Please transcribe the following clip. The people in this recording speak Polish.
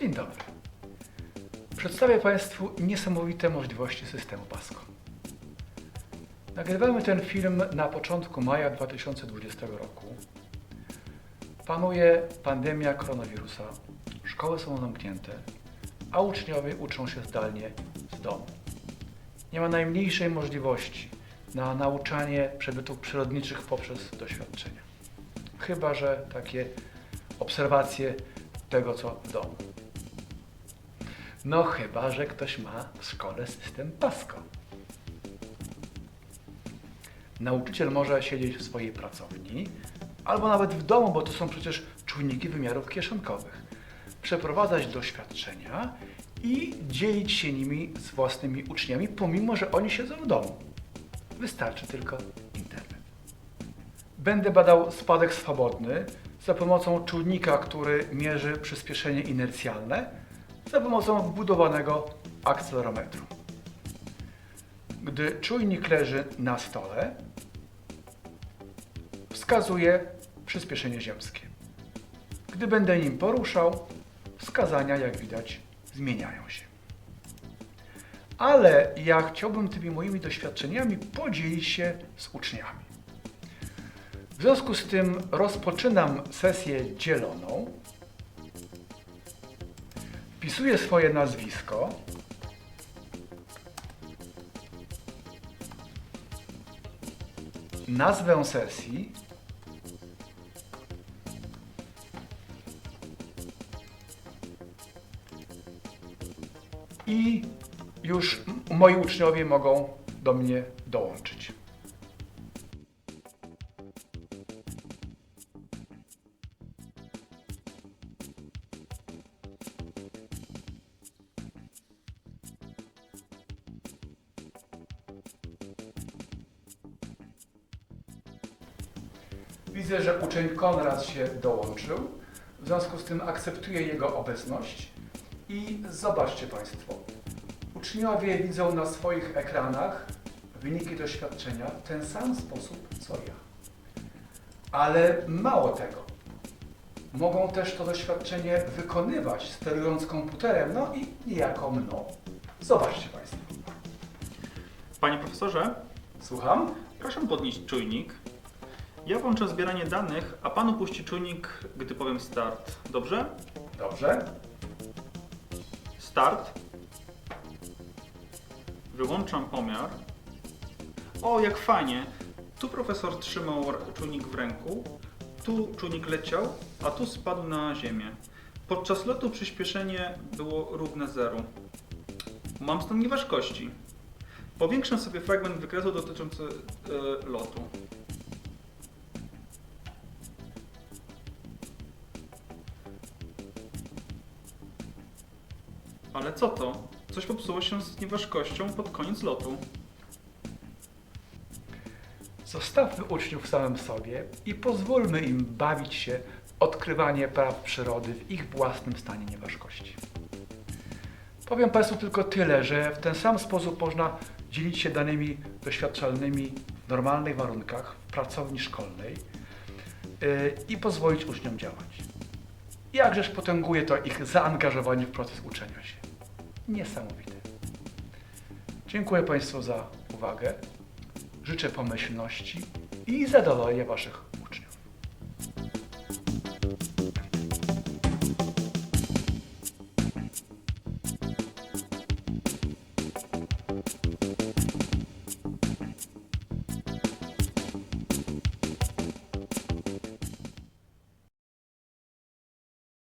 Dzień dobry. Przedstawię Państwu niesamowite możliwości systemu PASCO. Nagrywamy ten film na początku maja 2020 roku. Panuje pandemia koronawirusa, szkoły są zamknięte, a uczniowie uczą się zdalnie z domu. Nie ma najmniejszej możliwości na nauczanie przedmiotów przyrodniczych poprzez doświadczenia. Chyba, że takie obserwacje tego, co w domu. No chyba, że ktoś ma w szkole system PASCO. Nauczyciel może siedzieć w swojej pracowni albo nawet w domu, bo to są przecież czujniki wymiarów kieszonkowych. Przeprowadzać doświadczenia i dzielić się nimi z własnymi uczniami, pomimo że oni siedzą w domu. Wystarczy tylko internet. Będę badał spadek swobodny za pomocą czujnika, który mierzy przyspieszenie inercjalne, za pomocą wbudowanego akcelerometru. Gdy czujnik leży na stole, wskazuje przyspieszenie ziemskie. Gdy będę nim poruszał, wskazania, jak widać, zmieniają się. Ale ja chciałbym tymi moimi doświadczeniami podzielić się z uczniami. Związku z tym rozpoczynam sesję dzieloną. Wpisuję swoje nazwisko. Nazwę sesji. I już moi uczniowie mogą do mnie dołączyć. Widzę, że uczeń Konrad się dołączył. W związku z tym akceptuję jego obecność. I zobaczcie Państwo, uczniowie widzą na swoich ekranach wyniki doświadczenia w ten sam sposób co ja. Ale mało tego, mogą też to doświadczenie wykonywać sterując komputerem, no i niejako mną. Zobaczcie Państwo. Panie profesorze, Słucham? proszę podnieść czujnik. Ja włączę zbieranie danych, a pan opuści czujnik, gdy powiem start. Dobrze? Dobrze. Start. Wyłączam pomiar. O, jak fajnie. Tu profesor trzymał czujnik w ręku, tu czujnik leciał, a tu spadł na ziemię. Podczas lotu przyspieszenie było równe zeru. Mam stan nieważkości. Powiększam sobie fragment wykresu dotyczący e, lotu. Ale co to? Coś popsuło się z nieważkością pod koniec lotu. Zostawmy uczniów samym sobie i pozwólmy im bawić się w odkrywanie praw przyrody w ich własnym stanie nieważkości. Powiem Państwu tylko tyle, że w ten sam sposób można dzielić się danymi doświadczalnymi w normalnych warunkach, w pracowni szkolnej yy, i pozwolić uczniom działać. Jakżeż potęguje to ich zaangażowanie w proces uczenia się. Niesamowite. Dziękuję Państwu za uwagę. Życzę pomyślności i zadowolenia Waszych